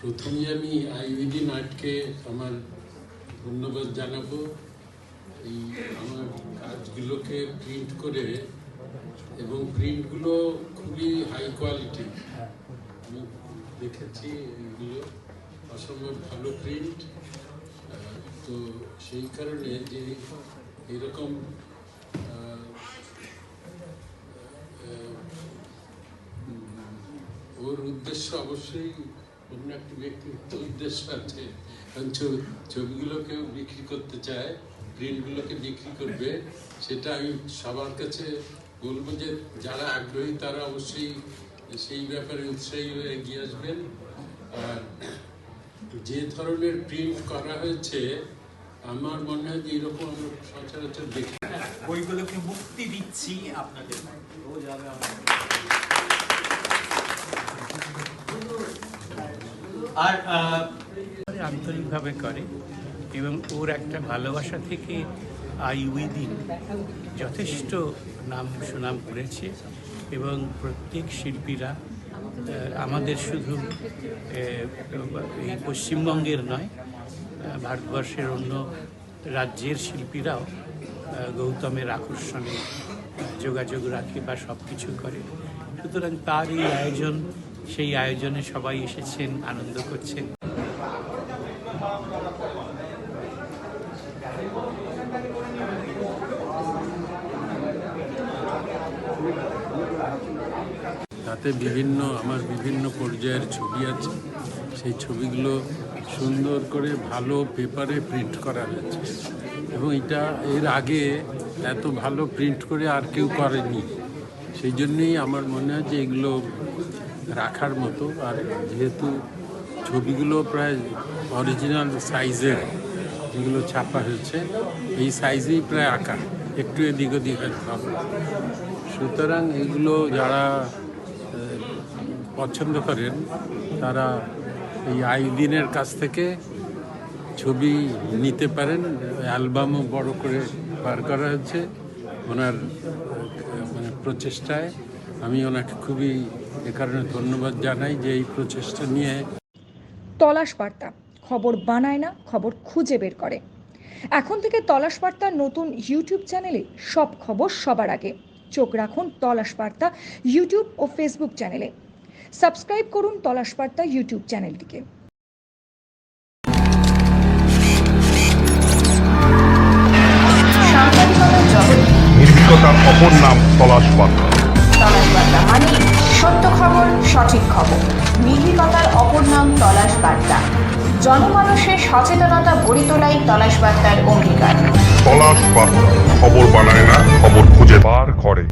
প্রথমেই আমি আইভিডি নাটকে আমার ধন্যবাদ জানাব। এই আমার কাজগুলোকে প্রিন্ট করে এবং প্রিন্টগুলো খুবই হাই কোয়ালিটি আমি দেখেছি এগুলো, অসম্ভব ভালো প্রিন্ট তো সেই কারণে যে এরকম ওর উদ্দেশ্য অবশ্যই অন্য একটি ব্যক্তিগত উদ্দেশ্য আছে। কারণ ছবি- ছবিগুলোকেও বিক্রি করতে চায়। প্রিন্টগুলোকে বিক্রি করবে, সেটা আমি সবার কাছে বলব যে যারা আগ্রহী তারা অবশ্যই সেই ব্যাপারে উৎসাহী হয়ে এগিয়ে আসবেন। আর যে ধরনের প্রিন্ট করা হয়েছে, আমার মনে হয় যে এরকম আমরা সচরাচর দেখি। বইগুলোকে মুক্তি দিচ্ছি আপনাদের আর আন্তরিকভাবে করে। এবং ওর একটা ভালোবাসা থেকে আই উইদিন যথেষ্ট নাম সুনাম করেছে এবং প্রত্যেক শিল্পীরা আমাদের শুধু এই পশ্চিমবঙ্গের নয় ভারতবর্ষের অন্য রাজ্যের শিল্পীরাও গৌতমের আকর্ষণে যোগাযোগ রাখে বা সব কিছু করে। সুতরাং তার এই আয়োজন, সেই আয়োজনে সবাই এসেছেন, আনন্দ করছেন। তাতে বিভিন্ন, আমার বিভিন্ন পর্যায়ের ছবি আছে। সেই ছবিগুলো সুন্দর করে ভালো পেপারে প্রিন্ট করা হয়েছে। এবং এটা এর আগে এত ভালো প্রিন্ট করে আর কেউ করেনি। সেই জন্যেই আমার মনে হয় যে এগুলো রাখার মতো। আর যেহেতু ছবিগুলো প্রায় অরিজিনাল সাইজের যেগুলো ছাপা হয়েছে, এই সাইজেই প্রায় আঁকা। একটু এদিক ওদিক হবে। সুতরাং এগুলো যারা পছন্দ করেন, তারা এই আইদিনের কাছ থেকে ছবি নিতে পারেন, অ্যালবামও বড় করে বার করা হয়েছে ওনার মানে প্রচেষ্টায়। আমি ওনাকে খুবই এ কারণে ধন্যবাদ জানাই যে এই প্রচেষ্টা নিয়ে। তলাশ বার্তা, খবর বানায় না, খবর খুঁজে বের করে। এখন থেকে তলাশ বার্তার নতুন ইউটিউব চ্যানেলে সব খবর সবার আগে। চোখ রাখুন তলাশ বার্তা, ইউটিউব ও ফেসবুক চ্যানেলে। সাবস্ক্রাইব করুন তলাশ বার্তা ইউটিউব চ্যানেলটিকে। সাংবাদিকতার জগৎ নির্ভীকতার অপর নাম তলাশ বার্তা। তলাশ বার্তা মানে সত্য খবর সঠিক খবর। নির্ভীকতার অপর নাম তলাশ বার্তা। জনমানুষের সচেতনতা গড়ে তোলাই তলাশ বার্তার অঙ্গীকার। তলাশ বার্তা। খবর বানায় না খবর খুঁজে বার করে।